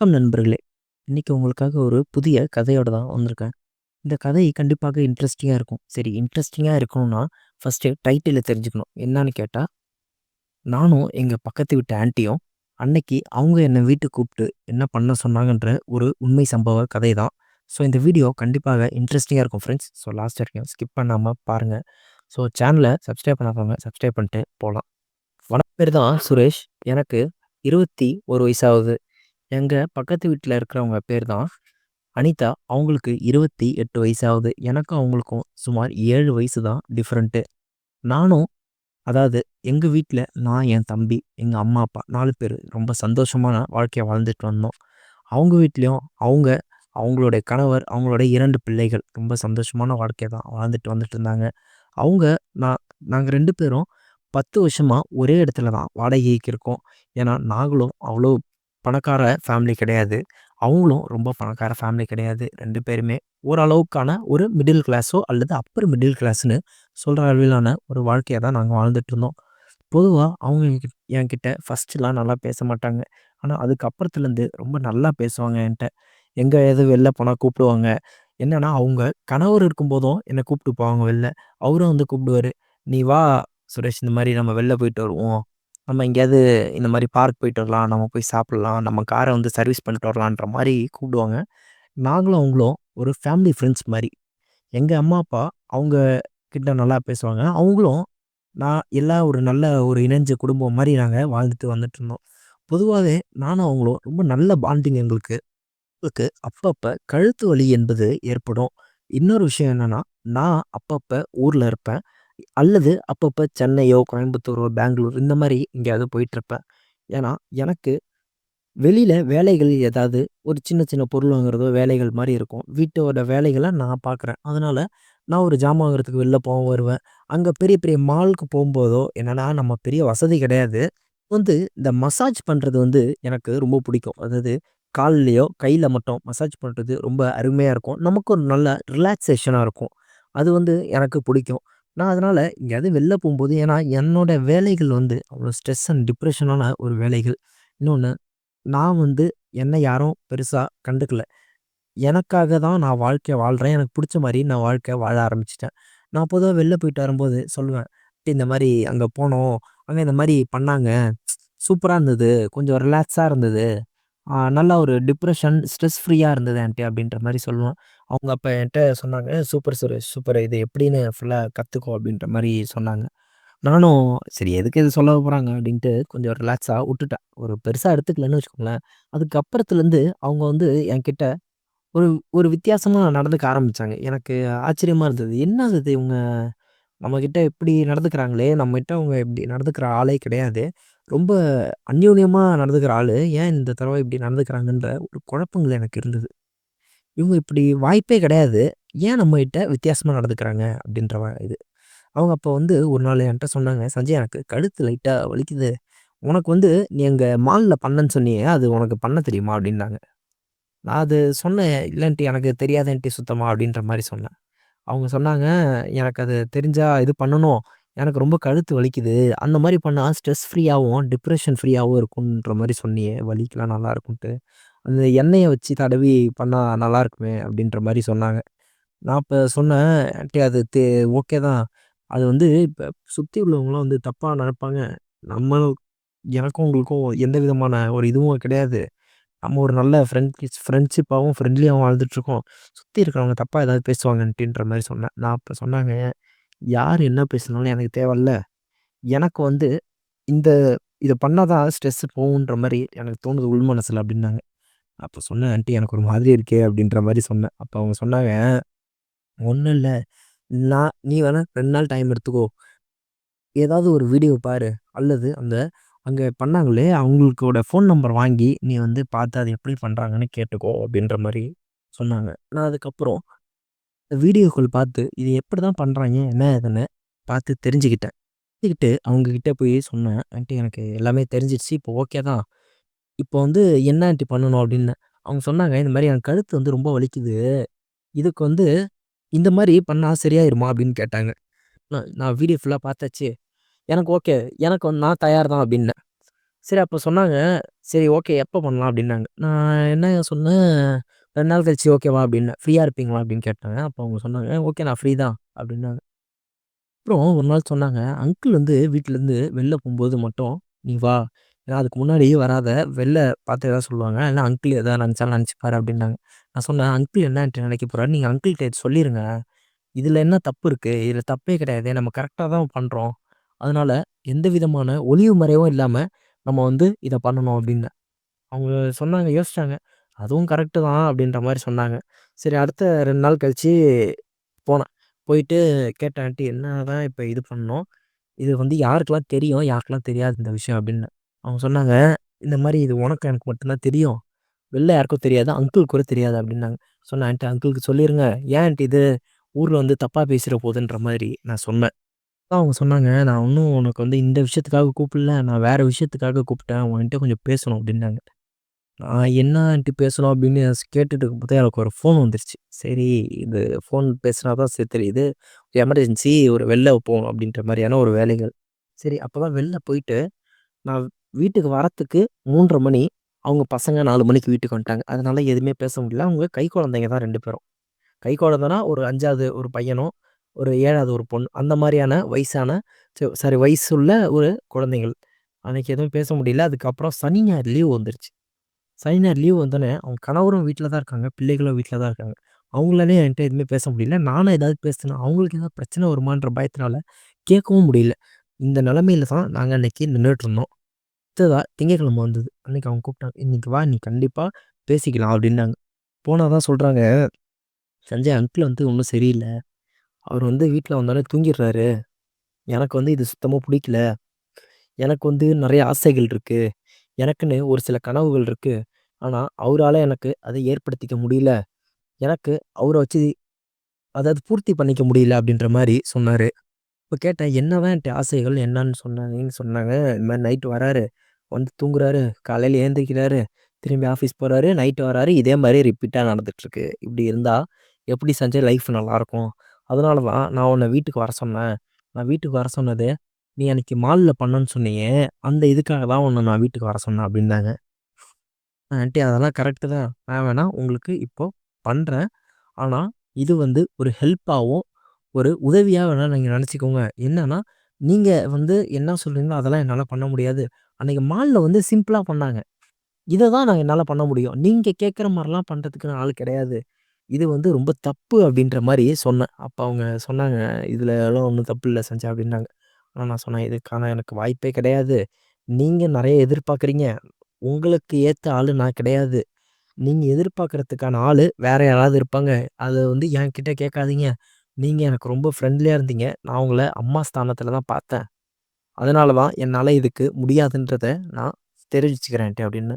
வணக்கம் நண்பர்களே! இன்றைக்கி உங்களுக்காக ஒரு புதிய கதையோடு தான் வந்திருக்கேன். இந்த கதை கண்டிப்பாக இன்ட்ரெஸ்டிங்காக இருக்கும். சரி இன்ட்ரெஸ்டிங்காக இருக்கணும்னா, ஃபர்ஸ்ட்டு டைட்டிலை தெரிஞ்சுக்கணும். என்னான்னு கேட்டால் நானும் எங்கள் பக்கத்து வீட்டு ஆன்ட்டியும் அன்னைக்கு அவங்க என்னை வீட்டுக்கு கூப்பிட்டு என்ன பண்ண சொன்னாங்கன்ற ஒரு உண்மை சம்பவ கதை தான். ஸோ இந்த வீடியோ கண்டிப்பாக இன்ட்ரெஸ்டிங்காக இருக்கும் ஃப்ரெண்ட்ஸ். ஸோ லாஸ்ட் வரைக்கும் ஸ்கிப் பண்ணாமல் பாருங்கள் ஸோ சேனலை சப்ஸ்கிரைப் பண்ணாதவங்க சப்ஸ்கிரைப் பண்ணிட்டு போகலாம் வன பேர் தான் சுரேஷ். எனக்கு இருபத்தி ஒரு வயசாவது எங்க பக்கத்து வீட்டில் இருக்கிறவங்க பேர் தான் அனிதா. அவங்களுக்கு இருபத்தி எட்டு வயசாகுது எனக்கும் அவங்களுக்கும் சுமார் ஏழு வயசு தான் டிஃப்ரெண்ட்டு நானும் அதாவது எங்கள் வீட்டில் நான், என் தம்பி, எங்கள் அம்மா, அப்பா நாலு பேர் ரொம்ப சந்தோஷமான வாழ்க்கையை வாழ்ந்துட்டு வந்தோம். அவங்க வீட்லேயும் அவங்க, அவங்களுடைய கணவர், அவங்களோட இரண்டு பிள்ளைகள் ரொம்ப சந்தோஷமான வாழ்க்கையை தான் வாழ்ந்துட்டு வந்துட்டு இருந்தாங்க. அவங்க நான் நாங்கள் ரெண்டு பேரும் பத்து வருஷமாக ஒரே இடத்துல தான் வாடகைக்கு இருக்கோம். ஏன்னா நாங்களும் அவ்வளோ பணக்கார ஃபேமிலி கிடையாது. அவங்களும் ரொம்ப பணக்கார ஃபேமிலி கிடையாது. ரெண்டு பேருமே ஓரளவுக்கான ஒரு மிடில் கிளாஸோ அல்லது அப்பர் மிடில் கிளாஸ்னு சொல்கிற அளவிலான ஒரு வாழ்க்கையை தான் நாங்கள் வாழ்ந்துட்டு இருந்தோம். பொதுவாக அவங்க என்கிட்ட ஃபஸ்ட்டுலாம் நல்லா பேச மாட்டாங்க. ஆனால் அதுக்கப்புறத்துலேருந்து ரொம்ப நல்லா பேசுவாங்க என்கிட்ட எங்கே எது வெளில போனால் கூப்பிடுவாங்க. என்னன்னா அவங்க கணவர் இருக்கும்போதும் என்னை கூப்பிட்டு போவாங்க வெளில. அவரும் வந்து கூப்பிடுவாரு. "நீ வா சுரேஷ் இந்த மாதிரி நம்ம வெளில போயிட்டு வருவோம். நம்ம எங்கேயாவது இந்த மாதிரி பார்க் போயிட்டு வரலாம். நம்ம போய் சாப்பிடலாம். நம்ம கார வந்து சர்வீஸ் பண்ணிட்டு வரலான்ற" மாரி கூப்பிடுவாங்க. நாங்களும் அவங்களும் ஒரு ஃபேமிலி ஃப்ரெண்ட்ஸ் மாரி. எங்க அம்மா, அப்பா அவங்க கிட்ட நல்லா பேசுவாங்க. அவங்களும் நான் எல்லாம் ஒரு நல்ல ஒரு இணைஞ்ச குடும்பம் மாரி நாங்க வாழ்ந்துட்டு வந்துட்டு இருந்தோம். பொதுவாவே நானும் அவங்களும் ரொம்ப நல்ல பாண்டிங் எங்களுக்கு. எங்களுக்கு அப்பப்ப கழுத்து வலி என்பது ஏற்படும். இன்னொரு விஷயம் என்னன்னா, நான் அப்பப்ப ஊர்ல இருப்பேன். அல்லது அப்பப்போ சென்னையோ, கோயம்புத்தூரோ, பெங்களூர் இந்த மாரி எங்கேயாவது போயிட்டுருப்பேன். ஏன்னா, எனக்கு வெளியில வேலைகள் ஏதாவது ஒரு சின்ன சின்ன பொருள் வாங்குறதோ வேலைகள் மாரி இருக்கும். வீட்டோட வேலைகள நான் பார்க்குறேன். அதனால நான் ஒரு ஜாமான் வாங்குறதுக்கு வெளில போவேன், வருவேன். அங்க பெரிய பெரிய மாலுக்கு போம்போதோ என்னன்னா, நம்ம பெரிய வசதி கிடையாது. வந்து இந்த மசாஜ் பண்றது வந்து எனக்கு ரொம்ப பிடிக்கும். அதாவது கால்லயோ, கையில மட்டும் மசாஜ் பண்றது ரொம்ப அருமையா இருக்கும். நமக்கு ஒரு நல்ல ரிலாக்சேஷனா இருக்கும். அது வந்து எனக்கு பிடிக்கும். நான் அதனால் எங்கேயாவது வெளில போகும்போது ஏன்னா என்னோட வேலைகள் வந்து அவ்வளோ ஸ்ட்ரெஸ் அண்ட் டிப்ரெஷனான ஒரு வேலைகள். இன்னொன்று நான் வந்து என்னை யாரும் பெருசாக கண்டுக்கல. எனக்காக தான் நான் வாழ்க்கையை வாழ்கிறேன் எனக்கு பிடிச்ச மாதிரி நான் வாழ்க்கையை வாழ ஆரம்பிச்சிட்டேன் நான் பொதுவாக வெளில போயிட்டு வரும்போது சொல்லுவேன். இந்த மாதிரி அங்கே போனோம். அங்கே இந்த மாதிரி பண்ணாங்க. சூப்பராக இருந்தது. கொஞ்சம் ரிலாக்ஸாக இருந்தது. நல்லா ஒரு டிப்ரெஷன் ஸ்ட்ரெஸ் ஃப்ரீயாக இருந்தது ஆன்ட்டி அப்படின்ற மாதிரி சொல்லுவேன். அவங்க அப்போ என்கிட்ட சொன்னாங்க. "சூப்பர் சுரேஷ்! சூப்பர். இது எப்படின்னு ஃபுல்லா கத்துக்கோ" அப்படின்ற மாரி சொன்னாங்க. நானும் சரி எதுக்கு இது சொல்ல போறாங்க அப்படின்ட்டு கொஞ்சம் ரிலாக்ஸா உட்டுட்டேன். ஒரு பெருசா எடுத்துக்கலன்னு வச்சுக்கோங்களேன். அதுக்கப்புறத்துலேருந்து அவங்க வந்து என்கிட்ட ஒரு ஒரு வித்தியாசமா நடந்துக்க ஆரம்பிச்சாங்க. எனக்கு ஆச்சரியமா இருந்தது. என்னது இது இவங்க நம்மகிட்ட இப்படி நடந்துக்கிறாங்களே! நம்மகிட்ட அவங்க இப்படி நடந்துக்கிற ஆளே கிடையாது. ரொம்ப அந்யோன்யமா நடந்துக்கிற ஆளு. ஏன் இந்த தடவ இப்படி நடந்துக்கிறாங்கன்ற ஒரு குழப்பங்கள் எனக்கு இருந்தது. இவங்க இப்படி வாய்ப்பே கிடையாது. ஏன் நம்மகிட்ட வித்தியாசமாக நடந்துக்கிறாங்க அப்படின்ற இது. அவங்க அப்போ வந்து ஒரு நாள் என்கிட்ட சொன்னாங்க. "சஞ்சய் எனக்கு கழுத்து லைட்டாக வலிக்குது. உனக்கு வந்து நீ எங்கள் மாலில் பண்ணேன்னு சொன்னியே, அது உனக்கு பண்ண தெரியுமா?" அப்படின்னாங்க. நான் அது சொன்னேன். இல்லைன்ட்டு எனக்கு தெரியாதேன்ட்டு சுத்தமா" அப்படின்ற மாதிரி சொன்னேன். அவங்க சொன்னாங்க, "எனக்கு அது தெரிஞ்சால் இது பண்ணணும். எனக்கு ரொம்ப கழுத்து வலிக்குது. அந்த மாதிரி பண்ணால் ஸ்ட்ரெஸ் ஃப்ரீயாகவும் டிப்ரஷன் ஃப்ரீயாகவும் இருக்குன்ற மாதிரி சொன்னியே, வலிக்கலாம் நல்லாருக்குன்ட்டு. அந்த எண்ணெயை வச்சு தடவி பண்ணால் நல்லாயிருக்குமே அப்படின்ற மாதிரி சொன்னாங்க. நான் இப்போ சொன்னேன், "ஆன்ட்டி அது தே ஓகே தான். அது வந்து இப்போ சுற்றி உள்ளவங்களாம் வந்து தப்பாக நினைப்பாங்க நம்ம எனக்கும் உங்களுக்கும் எந்த விதமான ஒரு இதுவும் கிடையாது. நம்ம ஒரு நல்ல ஃப்ரெண்ட்ஸ் ஃப்ரெண்ட்ஷிப்பாகவும் ஃப்ரெண்ட்லியாகவும் வாழ்ந்துட்டுருக்கோம். சுற்றி இருக்கிறவங்க தப்பாக ஏதாவது பேசுவாங்க மாதிரி சொன்னேன். நான் இப்போ சொன்னாங்க, "யார் என்ன பேசினாலும் எனக்கு தேவையில்ல. எனக்கு வந்து இந்த இதை பண்ணாதான் தான் ஸ்ட்ரெஸ் போகுன்ற மாதிரி எனக்கு தோணுது உள் மனசில் அப்படின்னாங்க. அப்போ சொன்னேன், ஆண்டி எனக்கு ஒரு மாதிரி இருக்கே" அப்படின்ற மாதிரி சொன்னேன். அப்போ அவங்க சொன்னாங்க, ஒன்றும் இல்லை நான் நீ வேணால் ரெண்டு நாள் டைம் எடுத்துக்கோ. ஏதாவது ஒரு வீடியோ பாரு. அல்லது அந்த அங்கே பண்ணாங்களே அவங்களுக்கோட ஃபோன் நம்பர் வாங்கி நீ வந்து பார்த்து அது எப்படி பண்ணுறாங்கன்னு கேட்டுக்கோ" அப்படின்ற மாதிரி சொன்னாங்க. நான் அதுக்கப்புறம் வீடியோக்கள் பார்த்து இது எப்படி தான் பண்ணுறாங்க என்ன ஏதுன்னு பார்த்து தெரிஞ்சுக்கிட்டேன். தெரிஞ்சுக்கிட்டு அவங்கக்கிட்ட போய் சொன்னேன். ஆண்டி எனக்கு எல்லாமே தெரிஞ்சிடுச்சு. இப்போ ஓகே தான். இப்போ வந்து என்ன ஆன்ட்டி பண்ணணும்?" அப்படின்னேன். அவங்க சொன்னாங்க, "இந்த மாரி என் கழுத்து வந்து ரொம்ப வலிக்குது. இதுக்கு வந்து இந்த மாரி பண்ணா சரியாயிருமா?" அப்படின்னு கேட்டாங்க. நான் நான் வீடியோ ஃபுல்லா பார்த்தாச்சு. எனக்கு ஓகே. எனக்கு வந்து நான் தயார் தான் அப்படின்னேன். சரி அப்போ சொன்னாங்க, "சரி ஓகே எப்போ பண்ணலாம்?" அப்படின்னாங்க. நான் என்ன சொன்னேன், "2 நாள் கழிச்சு ஓகேவா?" அப்படின்னேன். "ஃப்ரீயா இருப்பீங்களா?" அப்படின்னு கேட்டாங்க. அப்போ அவங்க சொன்னாங்க, "ஓகே நான் ஃப்ரீ தான்" அப்படின்னாங்க. அப்புறம் ஒரு நாள் சொன்னாங்க, "அங்கிள் வந்து வீட்டிலேருந்து வெளில போகும்போது மட்டும் நீ வா. ஏன்னா அதுக்கு முன்னாடி வராத. வெளில பார்த்து ஏதாவது சொல்லுவாங்க. இல்ல அங்கிள் எதாவது நினச்சாலும் நினச்சிப்பாரு அப்படின்னாங்க. நான் சொன்னேன், "அங்கிள் என்ன நினைக்க போகிறாரு போறாரு? அங்கிள்கிட்ட இது சொல்லிடுங்க இதில் என்ன தப்பு இருக்குது இதில் தப்பே கிடையாது நம்ம கரெக்டாக தான் பண்ணுறோம் அதனால் எந்த விதமான ஒளிவு மறைவும் இல்லாமல் நம்ம வந்து இதை பண்ணணும்" அப்படின்னு அவங்க சொன்னாங்க, யோசிச்சாங்க. "அதுவும் கரெக்ட்டு தான்" அப்படின்ற மாதிரி சொன்னாங்க. சரி அடுத்த ரெண்டு நாள் கழிச்சு போனேன். போயிட்டு கேட்டேன், என்ன தான் இப்போ இது பண்ணணும்? இது வந்து யாருக்கெல்லாம் தெரியும்? யாருக்கெல்லாம் தெரியாது இந்த விஷயம்?" அப்படின்னு அவங்க சொன்னாங்க, "இந்த மாரி இது உனக்கும் எனக்கு மட்டும் தான் தெரியும். வெளில யாருக்கும் தெரியாது. அங்கிள் கூட தெரியாது" அப்படின்னாங்க. சொன்னேன், "ஆன்ட்டி அங்கிள்க்கு சொல்லிருங்க. ஏன் ஆன்ட்டி இது ஊர்ல வந்து தப்பா பேசிற போதுன்ற" மாதிரி நான் சொன்னேன். அவங்க சொன்னாங்க, "நான் இன்னும் உனக்கு வந்து இந்த விஷயத்துக்காக கூப்பிடல. நான் வேற விஷயத்துக்காக கூப்பிட்டேன். உன்கிட்ட கொஞ்சம் பேசணும்" அப்படின்னாங்க. நான் என்ன ஆன்ட்டி பேசணும் அப்படின்னு ஸ் கேட்டுட்டு இருக்கும்போது எனக்கு ஒரு ஃபோன் வந்துருச்சு. சரி இது ஃபோன் பேசினா தான் சரி தெரியுது. எமர்ஜென்சி ஒரு வெளில போகணும் அப்படின்ற மாதிரியான ஒரு வேலைகள். சரி அப்பதான் வெளில போயிட்டு நான் வீட்டுக்கு வரத்துக்கு 3:30 மணி. அவங்க பசங்க 4 மணிக்கு வீட்டுக்கு வந்துட்டாங்க. அதனால எதுவுமே பேச முடியல. அவங்க கை குழந்தைங்க தான் 2 பேரும். கை குழந்தைன்னா ஒரு 5வது ஒரு பையனும், ஒரு 7வது ஒரு பொண்ணு. அந்த மாரியான வயசான ச சாரி வயசுள்ள ஒரு குழந்தைகள். அன்னைக்கு எதுவும் பேச முடியல. அதுக்கப்புறம் சனி, ஞாயிறு லீவ் வந்துருச்சு. சனி, ஞாயிறு லீவ் வந்தோனே அவங்க கணவரும் வீட்ல தான் இருக்காங்க. பிள்ளைகளும் வீட்ல தான் இருக்காங்க. அவங்களாலயும் என்கிட்ட எதுவுமே பேச முடியல. நானும் ஏதாவது பேசினா அவங்களுக்கு ஏதாவது பிரச்சனை வருமான்ற பயத்தினால கேட்கவும் முடியல. இந்த நிலைமையில தான் நாங்க அன்னைக்கு நின்னுட்டு இருந்தோம். அடுத்ததாக திங்கட்கிழமை வந்தது. அன்னைக்கு அவங்க கூப்பிட்டாங்க. இன்றைக்கி வா! நீ கண்டிப்பாக பேசிக்கலாம்" அப்படின்னாங்க. போனால் தான் சொல்கிறாங்க "சஞ்சய் அங்கிள் வந்து ஒன்றும் சரியில்லை அவர் வந்து வீட்டில் வந்தோடனே தூங்கிடுறாரு. எனக்கு வந்து இது சுத்தமாக பிடிக்கல எனக்கு வந்து நிறைய ஆசைகள் இருக்குது எனக்குன்னு ஒரு சில கனவுகள் இருக்குது ஆனால் அவரால் எனக்கு அதை ஏற்படுத்திக்க முடியல. எனக்கு அவரை வச்சு அதாவது பூர்த்தி பண்ணிக்க முடியல" அப்படின்ற மாதிரி சொன்னார் இப்போ கேட்டேன், "என்னதான் என்கிட்ட ஆசைகள் என்னன்னு சொன்னாங்கன்னு" சொன்னாங்க. "இந்த மாதிரி நைட்டு வராரு. வந்து தூங்குறாரு. காலையில எழுந்திரிக்கிறாரு. திரும்பி ஆஃபீஸ் போறாரு. நைட் வராரு. இதே மாதிரி ரிப்பீட்டா நடந்துட்டுருக்கு. இப்படி இருந்தா எப்படி சஞ்சய் லைஃப் நல்லாயிருக்கும் அதனால தான் நான் உன்ன வீட்டுக்கு வர சொன்னேன். நான் வீட்டுக்கு வர சொன்னது, நீ அன்னைக்கு மால்ல பண்ணேன்னு சொன்னியே, அந்த இதுக்காக தான் உன்ன நான் வீட்டுக்கு வர சொன்னேன்" அப்படின்னாங்க. "ஆன்ட்டி அதெல்லாம் கரெக்ட்டு தான். நான் வேணா உங்களுக்கு இப்போ பண்றேன். ஆனா இது வந்து ஒரு ஹெல்ப்பாவும், ஒரு உதவியா வேணா நீங்க நெனச்சுக்கோங்க. என்னன்னா, நீங்க வந்து என்ன சொல்றீங்களோ அதெல்லாம் என்னால பண்ண முடியாது. அன்றைக்கி மாலில் வந்து சிம்பிளாக பண்ணாங்க. இதை தான் நான் என்னால் பண்ண முடியும். நீங்கள் கேட்குற மாதிரிலாம் பண்ணுறதுக்கு ஆள் கிடையாது. இது வந்து ரொம்ப தப்பு" அப்படின்ற மாதிரி சொன்னேன். அப்போ அவங்க சொன்னாங்க, இதில் எல்லாம் ஒன்றும் தப்பு இல்லை செஞ்சா அப்படின்னாங்க. ஆனால் நான் சொன்னேன், "இதுக்கான எனக்கு வாய்ப்பே கிடையாது. நீங்கள் நிறைய எதிர்பார்க்குறீங்க. உங்களுக்கு ஏற்ற ஆள் நான் கிடையாது. நீங்கள் எதிர்பார்க்குறதுக்கான ஆள் வேறு யாராவது இருப்பாங்க. அதை வந்து என்கிட்ட கேட்காதீங்க. நீங்கள் எனக்கு ரொம்ப ஃப்ரெண்ட்லியாக இருந்தீங்க. நான் உங்களை அம்மா ஸ்தானத்தில் தான் பார்த்தேன். அதனால தான் என்னால் இதுக்கு முடியாதுன்றத நான் தெரிவிச்சுக்கிறேன் அப்படின்னு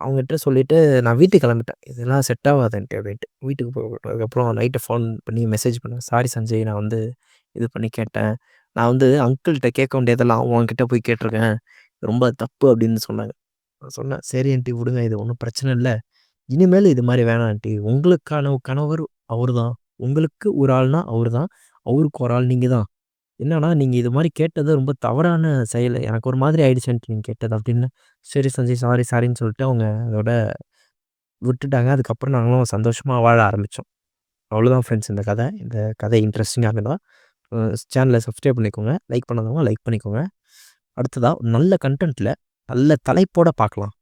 அவங்ககிட்ட சொல்லிவிட்டு நான் வீட்டுக்கு கிளம்பிட்டேன். "இதெல்லாம் செட் ஆகாதுன்ட்டு அப்படின்ட்டு. வீட்டுக்கு போனதுக்கப்புறம் நைட்டை ஃபோன் பண்ணி மெசேஜ் பண்ணேன். "சாரி சஞ்சய் நான் வந்து இது பண்ணி கேட்டேன். நான் வந்து அங்கிள்கிட்ட கேட்க வேண்டியதெல்லாம் உங்ககிட்ட போய் கேட்டிருக்கேன் ரொம்ப தப்பு" அப்படின்னு சொன்னாங்க. நான் சொன்னேன், "சரி ஆன்ட்டி விடுங்க. இது ஒன்றும் பிரச்சனை இல்லை இனிமேல் இது மாதிரி வேணாம் ஆன்ட்டி. உங்களுக்கான கணவர் அவர் தான். உங்களுக்கு ஒரு ஆள்னா அவர் தான். அவருக்கு ஒரு ஆள் நீங்கள் தான். என்னன்னா, நீங்க இது மாதிரி கேட்டது ரொம்ப தவறான செயல். எனக்கு ஒரு மாதிரி ஆயிடுச்சுன்ட்டு நீங்கள் நீங்க கேட்டது" அப்படின்னு. "சரி சஞ்சய் சாரி, சாரின்னு" சொல்லிட்டு அவங்க அதோட விட்டுட்டாங்க. அதுக்கப்புறம் நாங்களும் சந்தோஷமா வாழ ஆரம்பிச்சோம். அவ்வளோதான் ஃப்ரெண்ட்ஸ் இந்த கதை. இந்த கதை இன்ட்ரெஸ்டிங்காக இருந்ததா அ சேனல சப்ஸ்கிரைப் பண்ணிக்கோங்க. லைக் பண்ணாதவங்க லைக் பண்ணிக்கோங்க. அடுத்ததா நல்ல கன்டென்ட்ல நல்ல தலைப்போட பார்க்கலாம்.